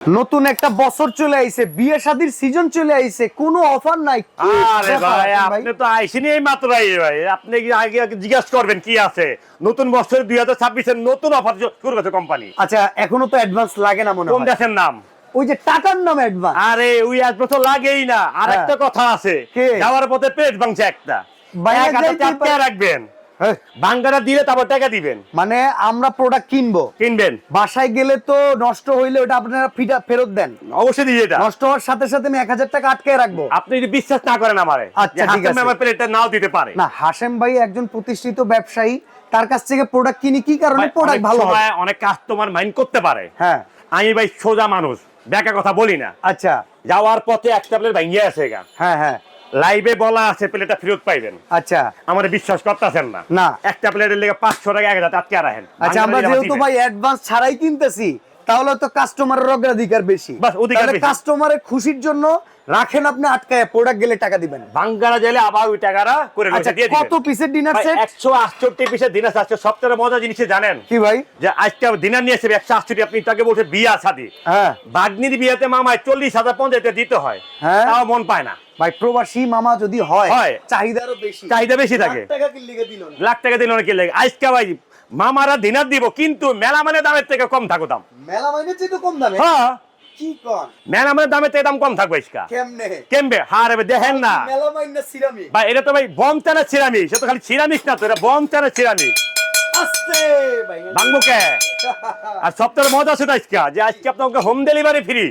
নতুন একটা বছর চলে আইছে বিয়ে শাদির সিজন চলে আইছে কোনো অফার নাই। আরে ভাই আপনি তো আইসিনি এই মাত্র ভাই আপনি কি আগে জিজ্ঞাসা করবেন কি আছে? নতুন বছর দুই হাজার ছাব্বিশের নতুন অফার শুরু করছে কোম্পানি আচ্ছা এখনও তো অ্যাডভান্স লাগে না মনে হয়। কোন দেশের নাম? ওই যে টাটার নাম অ্যাডভান্স আরে ওই এক বছর লাগেই না। আর হ্যাঁ। কথা আছে? যাওয়ার পথে পেট ভাঙছে একটা। যাইতেই রাখবেন। ভাঙ্গাটা দিলে তারপর টাকা দিবেন। মানে আমরা প্রোডাক্ট কিনবো। কিনবেন। বাসায় গেলে তো নষ্ট হইলে ওটা আপনারা ফিটা ফেরত দেন। অবশ্যই দিয়ে এটা। নষ্ট হওয়ার সাথে সাথে আমি এক হাজার টাকা আটকে রাখব। আপনি যদি বিশ্বাস না করেন আমারে আচ্ছা, ঠিক আছে। আমার প্লেটটা নাও দিতে পারে। না হাসেম ভাই একজন প্রতিষ্ঠিত ব্যবসায়ী তার কাছ থেকে প্রোডাক্ট কিনি কি কারণে প্রোডাক্ট ভালো সময় অনেক কাস্টমার মাইন্ড করতে পারে। হ্যাঁ। আমি ভাই সোজা মানুষ ব্যাকা কথা বলি না। আচ্ছা। যাওয়ার পথে একটা প্লেট ভাঙিয়ে আছে হ্যাঁ হ্যাঁ। লাইভে বলা আছে প্লেটটা ফেরত পাইবেন। আচ্ছা। আমার বিশ্বাস করতেছেন না। না। একটা প্লেটের লেগে পাঁচশো টাকা এক হাজার আটকে রাখেন। আচ্ছা আমরা যেহেতু ভাই অ্যাডভান্স ছাড়াই কিনতেছি তাহলে তো কাস্টমারের অগ্রাধিকার বেশি। বাস, কাস্টমারের খুশির জন্য রাখেন আপনি আটকায় প্রোডাক্ট গেলে টাকা দিবেন। বাঙ্গারা জেলে আবার ওই টাকাটা করে আচ্ছা কত পিসের ডিনার সেট একশো আটষট্টি পিসের দিন আছে। আজকে সপ্তাহের মজা জিনিস জানেন? কি ভাই? যে আজকে দিনার নিয়ে এসে একশো আটষট্টি আপনি তাকে বলছে বিয়া শাদি হ্যাঁ। বাগনির বিয়েতে মামায় চল্লিশ হাজার পঞ্চায়েত দিতে হয়। হ্যাঁ। তাও মন পায় না। ভাই প্রবাসী মামা যদি হয়। চাহিদারও বেশি। চাহিদা বেশি থাকে। লাখ টাকা দিল না। লাখ টাকা দিলে অনেকে লাগে আজকে ভাই মামারা দিনার দিব কিন্তু মেলা মানে দামের থেকে কম থাকো দাম। মেলা চেয়ে তো কম দামে? হ্যাঁ। কি কন? মেলা মানে দামের থেকে দাম কম থাকবে ইসকা। কেমনে? কেমবে? হারে দেখেন না। মেলা মাইনে সিরামি ভাই এটা তো ভাই বম চানা সিরামিক সে তো খালি সিরামিক না তো এটা বম চানা সিরামিক আস্তে ভাই। ভাঙবো কে? আর সপ্তাহের মজা সেটা আজকে যে আজকে আপনাকে হোম ডেলিভারি ফ্রি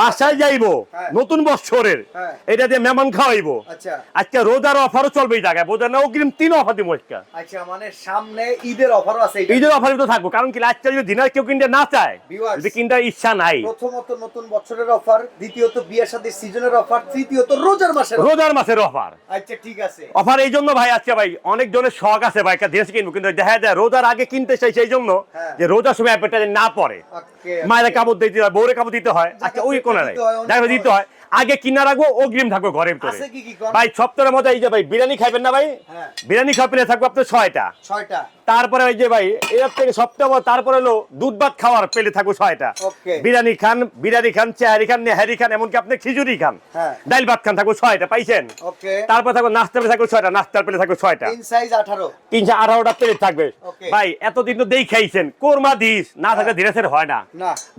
বাসায় যাইবো হ্যাঁ। নতুন বছরের হ্যাঁ। এটা দিয়ে মেহমান খাওয়াইবো। আচ্ছা। আজকে রোজার অফারও চলবে এই জায়গায় বোঝা না অগ্রিম তিন অফার দিব আজকে। আচ্ছা মানে সামনে ঈদের অফারও আছে ঈদের অফারে তো থাকব কারণ কি আজকে যদি দিনার কেউ কিনতে না চায় যদি কিনতে ইচ্ছা নাই। প্রথমত নতুন বছরের অফার দ্বিতীয়ত বিয়ের সাথে সিজনের অফার তৃতীয়ত রোজার মাসের রোজার মাসের অফার। আচ্ছা ঠিক আছে। অফার এই জন্য ভাই আজকে ভাই অনেক জনের শখ আছে ভাই একটা দেশ কিনবো কিন্তু দেখা যায় রোজার আগে কিনতে চাই সেই জন্য হ্যাঁ। যে রোজার সময় অ্যাডভার্টাইজ না পড়ে। মায়ের কাপড় দিতে হয় বউরে কাপড় দিতে হয়। আচ্ছা ওই কোন নাই দিতে হয়। দিতে হয়। আগে কিনা রাখব অগ্রিম থাকব ভিতরে? ভাই সপ্তাহের মধ্যে এই যে ভাই বিরিয়ানি খাইবেন না ভাই? হ্যাঁ। বিরিয়ানি খাওয়া থাকব আপনার ছয়টা। ছয়টা। তারপরে ওই যে ভাই এর থেকে সপ্তাহ তারপরে হলো দুধ ভাত খাওয়ার পেলে থাকব ছয়টা। বিরিয়ানি খান বিরিয়ানি খান চেহারি খান নেহারি খান এমনকি আপনি খিচুড়ি খান। হ্যাঁ। ডাল ভাত খান থাকব ছয়টা পাইছেন? তারপর থাকব নাস্তা পেলে থাকব ছয়টা নাস্তার পেলে থাকব ছয়টা। তিনশো আঠারোটা প্লেট থাকবে. ভাই এতদিন তো দেই খাইছেন। কোরমা দিস না থাকলে ধীরে ধীরে হয় না।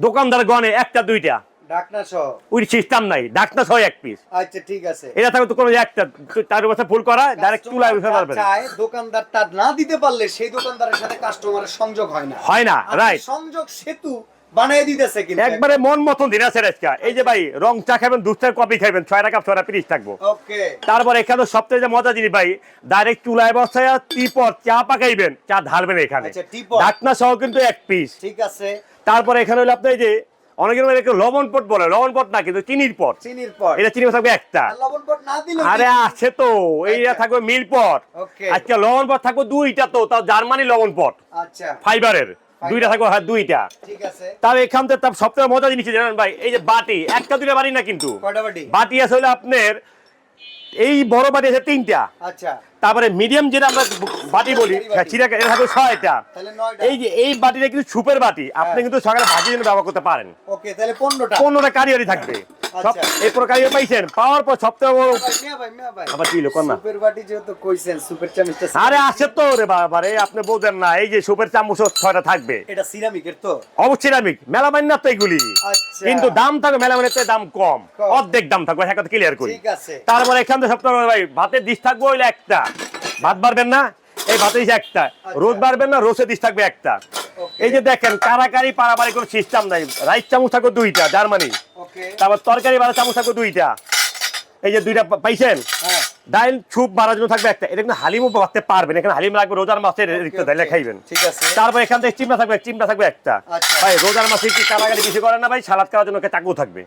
দোকানদার গনে একটা দুইটা। ঢাকনা সহ? ওই সিস্টেম নাই ডাকনা ছয় এক পিস আচ্ছা ঠিক আছে। এটা থাকবে তো কোনো একটা তার বছর ফুল করা ডাইরেক্ট চুলায় উঠে পারবেন চায় দোকানদার তার না দিতে পারলে সেই দোকানদারের সাথে কাস্টমারের সংযোগ হয় না। হয় না রাইট সংযোগ সেতু বানিয়ে দিতেছে কিন্তু। একবারে মন মতন দিন আছে এই যে ভাই রং চা খাবেন দুধ কপি খাবেন ছয় টাকা ছয়টা পিরিশ থাকব। ওকে তারপর এখানে সবথেকে যে মজা জিনিস ভাই ডাইরেক্ট চুলায় বসায় টিপট চা পাকাইবেন চা ঢালবেন এখানে। আচ্ছা, ঢাকনা সহ কিন্তু এক পিস ঠিক আছে। তারপরে এখানে হলো আপনার এই যে অনেকের মধ্যে একটু লবণ পট বলে লবণ পট না কিন্তু চিনির পট। চিনির পর এটা চিনি থাকবে একটা। লবণ পট না দিলে আরে আছে তো এইটা থাকবে মিল পট. আজকে লবণ পট থাকবে দুইটা তো তাও জার্মানি লবণ পট। আচ্ছা। ফাইবারের। দুইটা থাকবে হ্যাঁ দুইটা। ঠিক আছে। তার এখান থেকে তার সবথেকে মজা জিনিস জানেন ভাই এই যে বাটি একটা দুইটা বাড়ি না কিন্তু। বাটি? বাটি আছে হলো আপনার এই বড় বাটি আছে তিনটা। আচ্ছা। তারপরে মিডিয়াম যেটা আমরা বাটি বলি। হ্যাঁ, চিরাকা ছয়টা। এই যে এই বাটিটা কিন্তু সুপের বাটি। আপনি হ্যাঁ। কিন্তু সকালে ভাজির জন্য ব্যবহার করতে পারেন। ওকে তাহলে পনেরোটা। পনেরোটা কারিগরি থাকবে। সব আচ্ছা। এই প্রকার পাইছেন। পাওয়ার পর সপ্তাহে বড় ভাই, মিয়া ভাই, মিয়া ভাই। আবার কি হলো, না। সুপের বাটি যেহেতু কইছেন, সুপের চামচটা আরে আছে তো রে বাবা রে আপনি বলবেন না। এই যে সুপের চামচ ছয়টা থাকবে। এটা সিরামিকের তো? অবশ্যই আমি মেলামাইন না তো এগুলি। আচ্ছা। কিন্তু দাম থাকবে মেলামাইনের চেয়ে দাম কম। অর্ধেক দাম থাকবে হ্যাঁ কথা ক্লিয়ার করি। তারপরে এখান থেকে সপ্তাহ ভাই ভাতের ডিশ থাকবে একটা। ভাত বাড়বেন না এই ভাতের একটা। রোজ বাড়বেন না রোজের ডিশ থাকবে একটা। এই যে দেখেন কারাকারি পারাপারি কোনো সিস্টেম নাই। রাইস চামচ থাকবে দুইটা জার্মানি। তারপর তরকারি বাড়া চামচ থাকবে দুইটা। এই যে দুইটা পাইছেন? হ্যাঁ। ডাইল ছুপ বাড়ার জন্য থাকবে একটা। এটা কিন্তু হালিমও বাড়তে পারবেন। এখানে হালিম লাগবে রোজার মাসে রিক্ত ডাইলে খাইবেন। তারপর এখান থেকে চিমড়া থাকবে চিমড়া থাকবে একটা। আচ্ছা। ভাই রোজার মাসে কি কারাগারি বেশি করেন না ভাই? সালাদ খাওয়ার জন্য চাকু থাকবে?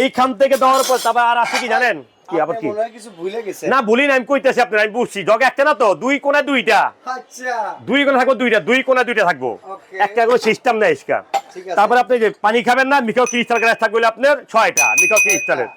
এইখান থেকে দেওয়ার পর তারপর আর আছে কি জানেন? কি আবার কি? ভুলে না না আমি কইতেছি আপনার আমি বুঝছি। জগে একটা না তো? দুই দুইটা। আচ্ছা। দুই থাকব দুইটা দুই দুইটা থাকব। একটা কোনো সিস্টেম নেই ইসকা তারপরে আপনি যে পানি খাবেন না ক্রিস্টাল গ্লাস থাকবে আপনার ছয়টা ক্রিস্টালের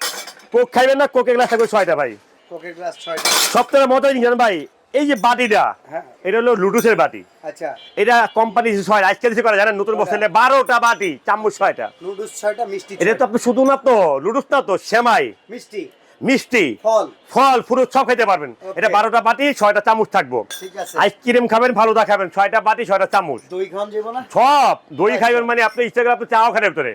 কোক খাইবেন না কোকের গ্লাস থাকবে ছয়টা ভাই। কোকের গ্লাস ছয়টা। সপ্তাহে মজা জিনিস ভাই এই যে বাটিটা হ্যাঁ। এটা হলো লুডুসের বাটি। আচ্ছা। এটা কোম্পানি ছয় আজকে করে জানেন? নতুন বছর বারোটা বাটি চামচ ছয়টা। নুডলস ছয়টা মিষ্টি এটা তো আপনি শুধু না তো লুডুস না তো সেমাই। মিষ্টি। মিষ্টি। ফল। ফল ফ্রুট সব খেতে পারবেন। এটা বারোটা বাটি ছয়টা চামচ থাকব। আইসক্রিম খাবেন ফালুদা খাবেন ছয়টা বাটি ছয়টা চামচ। সব। দই। খাইবেন মানে আপনি ইচ্ছা আপনি চাও খানের ভিতরে.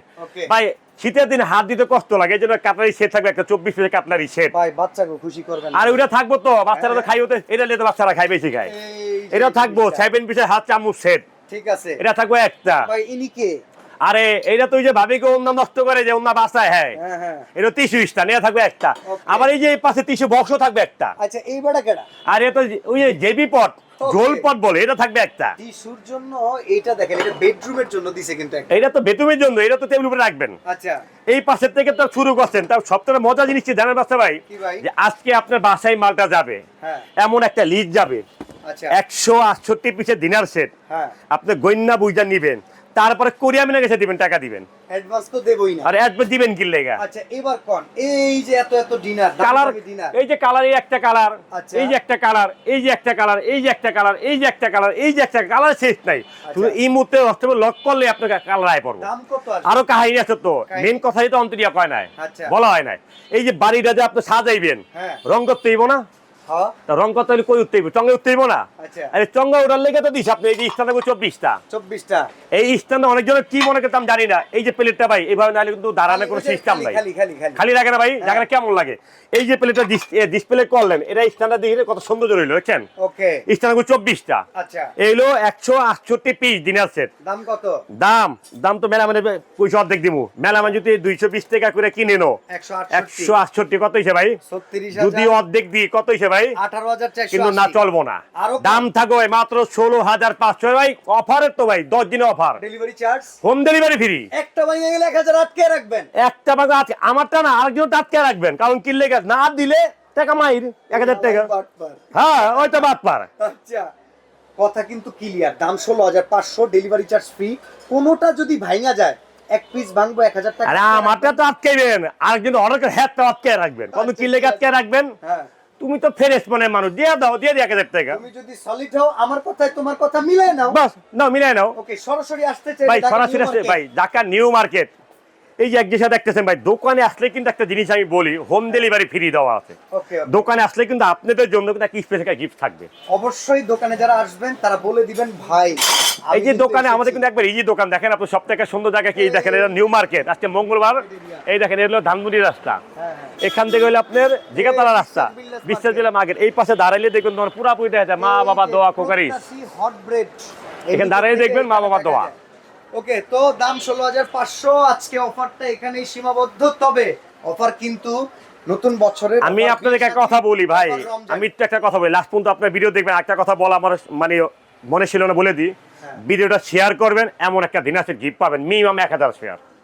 ভাই শীতের দিন হাত দিতে কষ্ট লাগে এই জন্য কাটলারি সেট থাকবে একটা চব্বিশ পিসের কাটলারি সেট। ভাই বাচ্চাকে খুশি করবেন আর ওইটা থাকব তো বাচ্চারা তো হ্যাঁ। খাই এটা নিয়ে তো বাচ্চারা খাই বেশি খায় এটা থাকব। সেভেন পিসের হাত চামচ সেট। ঠিক আছে। এটা থাকব একটা। ভাই ইনি কে? আরে এইটা তো ওই যে ভাবিকে অন্য নষ্ট করে যে অন্য বাসায় হ্যাঁ। হ্যাঁ হ্যাঁ। এটা টিসু স্টান এটা থাকবে একটা. আবার এই যে এই পাশে টিসু বক্স থাকবে একটা। আচ্ছা এই বেড়া কেডা? আর এটা ওই যে জেবি পট. ঝোল পট বলে এটা থাকবে একটা। টিস্যুর জন্য এইটা দেখেন এটা বেডরুমের জন্য দিছে কিন্তু একটা। এটা তো বেতুমের জন্য এটা তো টেবিল উপরে রাখবেন। আচ্ছা। এই পাশের থেকে তো শুরু করছেন তার সবথেকে মজা জিনিস কি জানেন বাচ্চা ভাই? যে আজকে আপনার বাসায় মালটা যাবে। হ্যাঁ। এমন একটা লিজ যাবে। আচ্ছা। একশো আটষট্টি পিসের ডিনার সেট আপনি গন্যা বুঝা নিবেন। তারপরে কোরিয়া মিনা গেছে দিবেন টাকা দিবেন। অ্যাডভান্স তো দেবই না। আর অ্যাডভান্স দিবেন কি লেগা? আচ্ছা এবার কোন? এই যে এত এত ডিনার কালার এই যে কালার এই একটা কালার আচ্ছা। এই যে একটা কালার এই যে একটা কালার এই যে একটা কালার এই যে একটা কালার এই যে একটা কালার শেষ নাই। শুধু এই মুহূর্তে অষ্টমে লক করলে আপনাকে কালার আয় পড়ব। দাম কত আছে? আরও কাহিনী আছে তো। মেন কথাই তো অন্তরিয়া কয় নাই। আচ্ছা। বলা হয় নাই। এই যে বাড়িটা যে আপনি সাজাইবেন হ্যাঁ। রং করতে হইব না? রং করতে হলে কই চঙ্গে না? আচ্ছা। আরে চঙ্গা ওঠার লেগে তো দিস আপনি এই যে থাকবে চব্বিশটা? চব্বিশটা। এই অনেকজনের কি মনে করতাম জানি না। এই যে প্লেটটা ভাই এভাবে নাহলে কিন্তু দাঁড়ানোর কোনো সিস্টেম নাই। খালি লাগে না ভাই? হ্যাঁ। কেমন লাগে? এই যে প্লেটটা ডিসপ্লে করলেন এটা কত সুন্দর রইল দেখছেন? ওকে। স্ট্যান্ডার্ড চব্বিশটা। আচ্ছা। এইলো একশো আটষট্টি পিস ডিনার সেট দাম কত? দাম দাম তো মেলা মানে পয়সা অর্ধেক দিব মেলা মানে যদি দুইশো বিশ টাকা করে কিনে নো একশো আটষট্টি। কত হয়েছে ভাই? যদি অর্ধেক দিই কত হয়েছে ভাই। আঠারো হাজার কিন্তু না চলবো না। দাম থাকবে মাত্র ষোলো হাজার পাঁচশো। ভাই অফারের তো ভাই দশ দিনে offer. Delivery charge home delivery free একটা ভেঙে গেলে এক হাজার আটকে রাখবেন। একটা আমারটা না আটকে রাখবেন কারণ কিনলে গেছে। না দিলে টাকা মাইর এক হাজার টাকা। হ্যাঁ ওই তো বাদ পার আচ্ছা কথা কিন্তু ক্লিয়ার দাম ষোলো হাজার পাঁচশো ডেলিভারি চার্জ ফ্রি কোনোটা যদি ভাঙা যায় এক পিস ভাঙবো এক হাজার টাকা। আরে আমারটা তো আটকাইবেন আরেকজন অনেকের হ্যাঁ আটকে রাখবেন। কোন আচ্ছা, কিনলে আটকে রাখবেন। হ্যাঁ। তুমি তো ফেরেস মনের মানুষ দিয়ে দাও দিয়ে দিয়ে এক হাজার টাকা তুমি যদি সলিড হও আমার কথায় তোমার কথা মিলাই নাও। বাস নাও মিলাই নাও। ওকে সরাসরি আসতে চাই ভাই সরাসরি আসতে ভাই ঢাকা নিউ মার্কেট। এই যে এক দিশা দেখতেছেন ভাই দোকানে আসলে কিন্তু একটা জিনিস আমি বলি হোম ডেলিভারি ফ্রি দেওয়া আছে। দোকানে আসলে কিন্তু আপনাদের জন্য কিন্তু একটা স্পেশাল গিফট থাকবে। অবশ্যই দোকানে যারা আসবেন তারা বলে দিবেন ভাই এই যে দোকানে আমাদের কিন্তু একবার ইজি দোকান দেখেন আপনি সব থেকে সুন্দর জায়গা কি? এই দেখেন এটা নিউ মার্কেট আজকে মঙ্গলবার। এই দেখেন এটা হলো ধানমন্ডি রাস্তা। হ্যাঁ, হ্যাঁ। এখান থেকে হলো আপনার জিগাতলা রাস্তা বিশ্বাস জেলা মার্কেট এই পাশে দাঁড়াইলে দেখবেন তোমার পুরাপুরি দেখা যায় মা বাবা দোয়া কোকারি হট ব্রেড এখানে দাঁড়িয়ে দেখবেন মা বাবা দোয়া। ওকে তো দাম ষোলো হাজার পাঁচশো। আজকে অফারটা এখানেই সীমাবদ্ধ। তবে অফার কিন্তু নতুন বছরে আমি আপনাদের আপনাদেরকে একটা কথা বলি ভাই। আমি একটু একটা কথা বলি। লাস্ট পর্যন্ত আপনার ভিডিও দেখবেন একটা কথা বলা আমার মানে মনে ছিল না বলে দিই। হ্যাঁ। ভিডিওটা শেয়ার করবেন এমন একটা দিন আছে গিফট পাবেন মিনিমাম এক হাজার শেয়ার